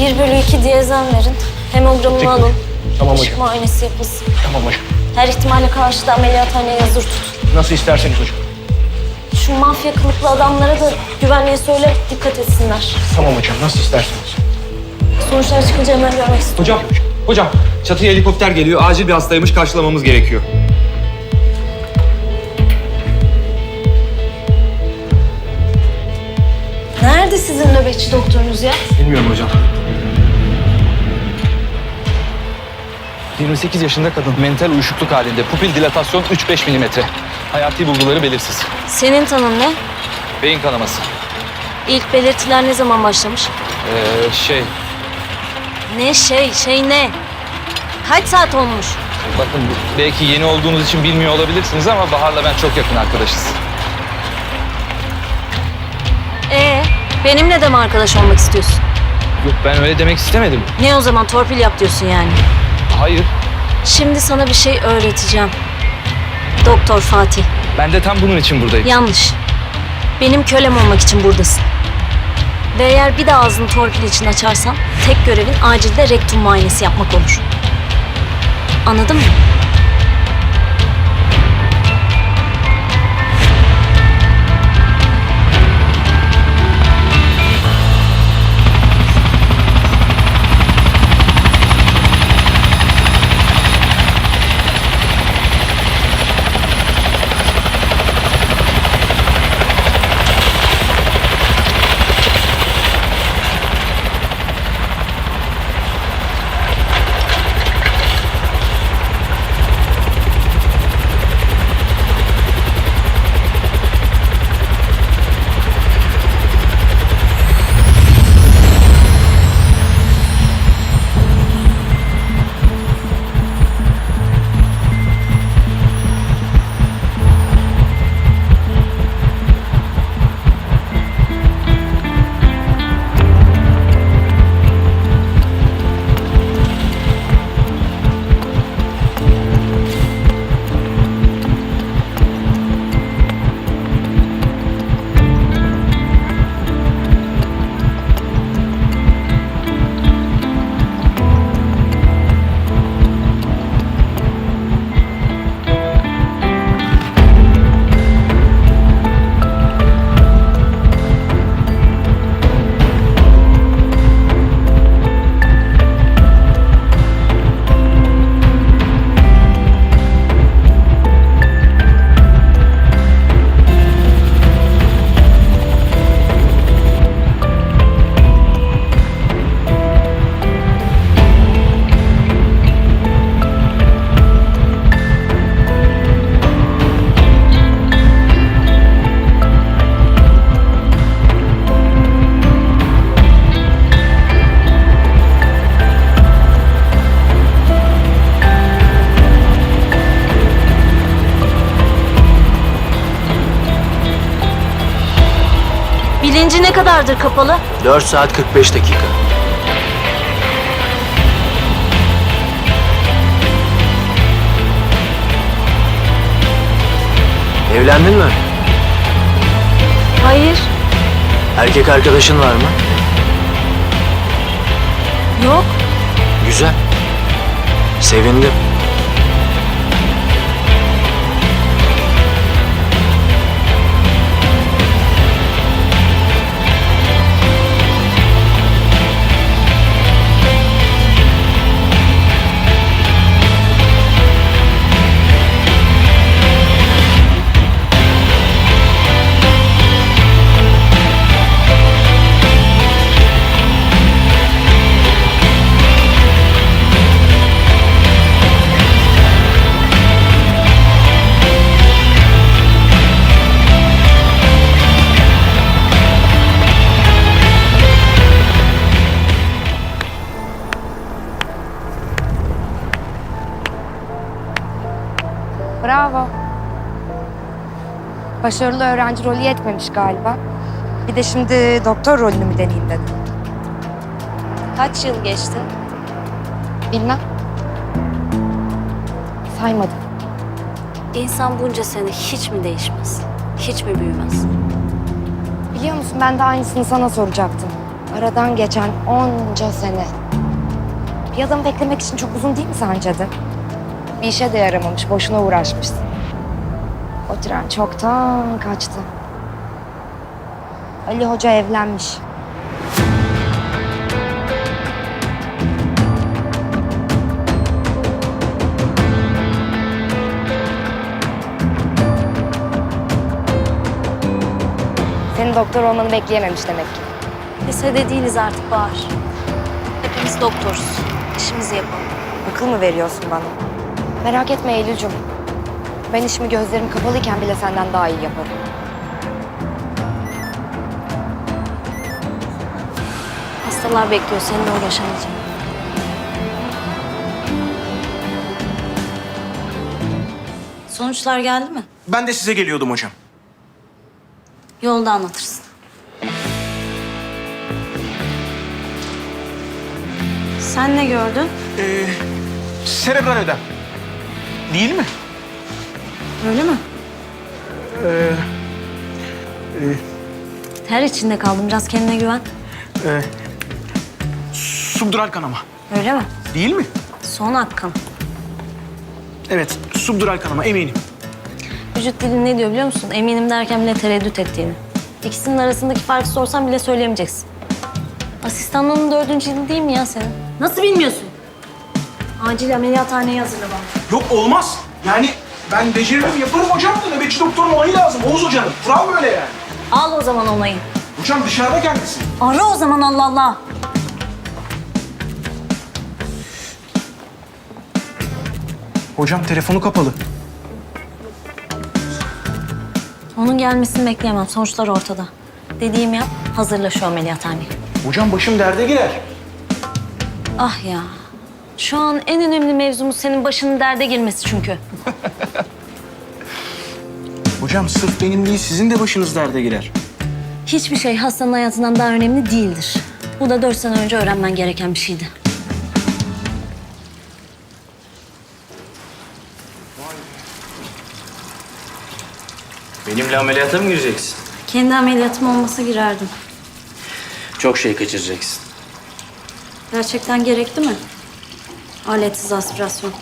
1 bölü 2 diyezem verin. Hemogramını Peki. alın. Tamam Işık hocam. muayenesi yapılsın. Tamam hocam. Her ihtimale karşı da ameliyathaneye hazır tut. Nasıl isterseniz hocam. Şu mafya kılıklı adamlara da güvenliğe söyle dikkat etsinler. Tamam hocam nasıl isterseniz. Sonuçlar çıkınca hemen görmek istiyorum. Hocam, hocam çatıya helikopter geliyor. Acil bir hastaymış karşılamamız gerekiyor. Nerede sizin nöbetçi doktorunuz ya? Bilmiyorum hocam. 28 yaşında kadın mental uyuşukluk halinde. Pupil dilatasyon 3-5 milimetre. Hayati bulguları belirsiz. Senin tanın ne? Beyin kanaması. İlk belirtiler ne zaman başlamış? Ee, şey, Ne şey, şey ne? Kaç saat olmuş? bakın belki yeni olduğunuz için bilmiyor olabilirsiniz ama Bahar'la ben çok yakın arkadaşız. Ee, benimle de mi arkadaş olmak istiyorsun? Yok ben öyle demek istemedim. Ne o zaman torpil yap diyorsun yani? Hayır, Şimdi sana bir şey öğreteceğim. Doktor Fatih. ben de tam bunun için buradayım. Yanlış. Benim kölem olmak için buradasın. Ve eğer bir daha ağzını torpil için açarsan tek görevin acilde rektum muayenesi yapmak olur. Anladın mı? Bilinci ne kadardır kapalı? 4 saat 45 dakika. Evlendin mi? Hayır. Erkek arkadaşın var mı? Yok. Güzel. Sevindim. Bravo. Başarılı öğrenci rolü yetmemiş galiba. Bir de şimdi doktor rolünü mü deneyeyim dedim. Kaç yıl geçti? Bilmem. Saymadım. İnsan bunca sene hiç mi değişmez? Hiç mi büyümez? Biliyor musun ben de aynısını sana soracaktım. Aradan geçen onca sene. Bir adam beklemek için çok uzun değil mi sence de? Bir işe de yaramamış, boşuna uğraşmışsın. O tren çoktan kaçtı. Ali Hoca evlenmiş. Senin doktor olmanı bekleyememiş demek ki. Lisede değiliz artık Bahar. Hepimiz doktoruz. İşimizi yapalım. Akıl mı veriyorsun bana? Merak etme Eylül'cüm. Ben işimi gözlerim kapalıyken bile senden daha iyi yaparım. Hastalar bekliyor. Seninle uğraşamayacağım. Sonuçlar geldi mi? Ben de size geliyordum hocam. Yolda anlatırsın. Sen ne gördün? Ee, serebral ödem. Değil mi? Öyle mi? Ee, Ter içinde kaldım. Biraz kendine güven. e, subdural kanama. Öyle mi? Değil mi? Son hakkın. Evet, subdural kanama eminim. Vücut dilin ne diyor biliyor musun? Eminim derken bile tereddüt ettiğini. İkisinin arasındaki farkı sorsam bile söyleyemeyeceksin. Asistanlığının dördüncü yılı değil mi ya senin? Nasıl bilmiyorsun? Acil ameliyathaneye hazırla bana. Yok olmaz. Yani ben beceririm yaparım hocam da nöbetçi doktorun onayı lazım. Oğuz hocanın. Kural böyle yani. Al o zaman onayı. Hocam dışarıda kendisi. Ara o zaman Allah Allah. Hocam telefonu kapalı. Onun gelmesini bekleyemem. Sonuçlar ortada. Dediğimi yap, hazırla şu ameliyathaneyi. Hocam başım derde girer. Ah ya. Şu an en önemli mevzumuz senin başının derde girmesi çünkü. Hocam sırf benim değil sizin de başınız derde girer. Hiçbir şey hastanın hayatından daha önemli değildir. Bu da dört sene önce öğrenmen gereken bir şeydi. Benimle ameliyata mı gireceksin? Kendi ameliyatım olmasa girerdim. Çok şey kaçıracaksın. Gerçekten gerekli mi? Aletsiz aspirasyon.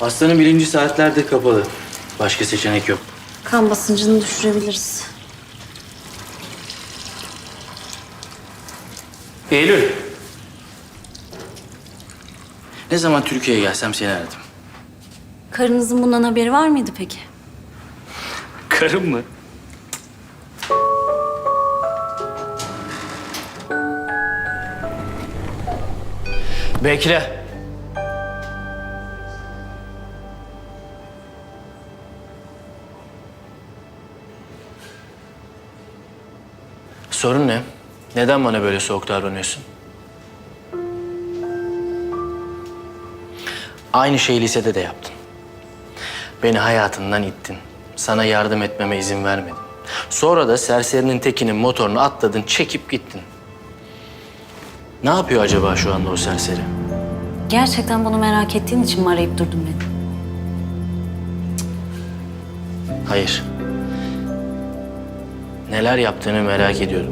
Hastanın birinci saatlerde kapalı. Başka seçenek yok. Kan basıncını düşürebiliriz. Eylül. Ne zaman Türkiye'ye gelsem seni aradım. Karınızın bundan haberi var mıydı peki? Karım mı? Bekle. Sorun ne? Neden bana böyle soğuk davranıyorsun? Aynı şeyi lisede de yaptın. Beni hayatından ittin. Sana yardım etmeme izin vermedin. Sonra da serserinin tekinin motorunu atladın, çekip gittin. Ne yapıyor acaba şu anda o serseri? Gerçekten bunu merak ettiğin için mi arayıp durdun beni? Hayır. Neler yaptığını merak ediyorum.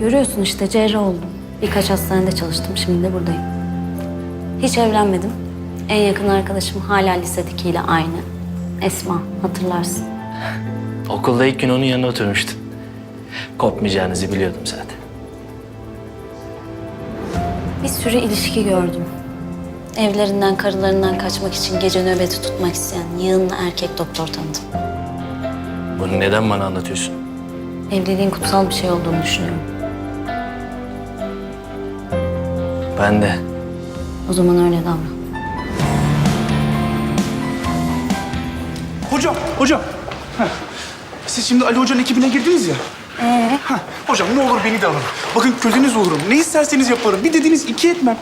Görüyorsun işte cerrah oldum. Birkaç hastanede çalıştım, şimdi de buradayım. Hiç evlenmedim. En yakın arkadaşım hala lisedekiyle aynı. Esma, hatırlarsın. Okulda ilk gün onun yanına oturmuştun. Kopmayacağınızı biliyordum zaten. Bir sürü ilişki gördüm. Evlerinden, karılarından kaçmak için gece nöbeti tutmak isteyen yığınla erkek doktor tanıdım. Bunu neden bana anlatıyorsun? Evliliğin kutsal bir şey olduğunu düşünüyorum. Ben de. O zaman öyle davran. Hocam, hocam. Heh. Siz şimdi Ali Hoca'nın ekibine girdiniz ya. Ee? Hocam ne olur beni de alın. Bakın köleniz olurum. Ne isterseniz yaparım. Bir dediniz iki etmem.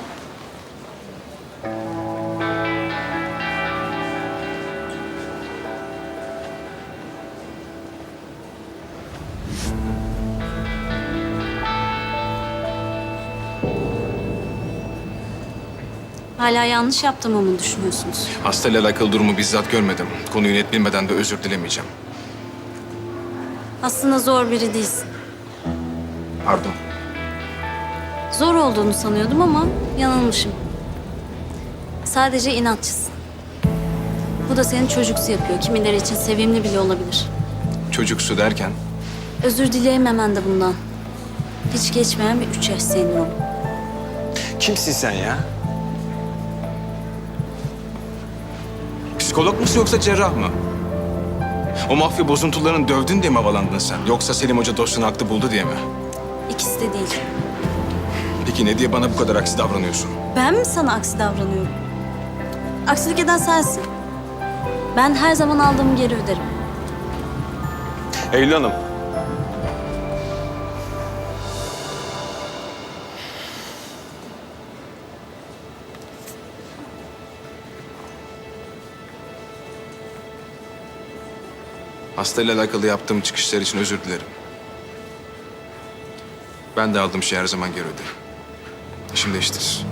Hala yanlış yaptığımı mı düşünüyorsunuz? Hastayla alakalı durumu bizzat görmedim. Konuyu net bilmeden de özür dilemeyeceğim. Aslında zor biri değilsin. Pardon. Zor olduğunu sanıyordum ama yanılmışım. Sadece inatçısın. Bu da seni çocuksu yapıyor. Kimileri için sevimli bile olabilir. Çocuksu derken Özür dileyememen de bundan. Hiç geçmeyen bir üç yaş sendromu. kimsin sen ya? Psikolog musun yoksa cerrah mı? O mafya bozuntularını dövdün diye mi havalandın sen? Yoksa Selim Hoca dosyanı haklı buldu diye mi? İkisi de değil. Peki ne diye bana bu kadar aksi davranıyorsun? Ben mi sana aksi davranıyorum? Aksilik eden sensin. Ben her zaman aldığımı geri öderim. Eylül Hanım. Hastayla alakalı yaptığım çıkışlar için özür dilerim. Ben de aldığım şeyi her zaman geri öderim. İşim değiştir.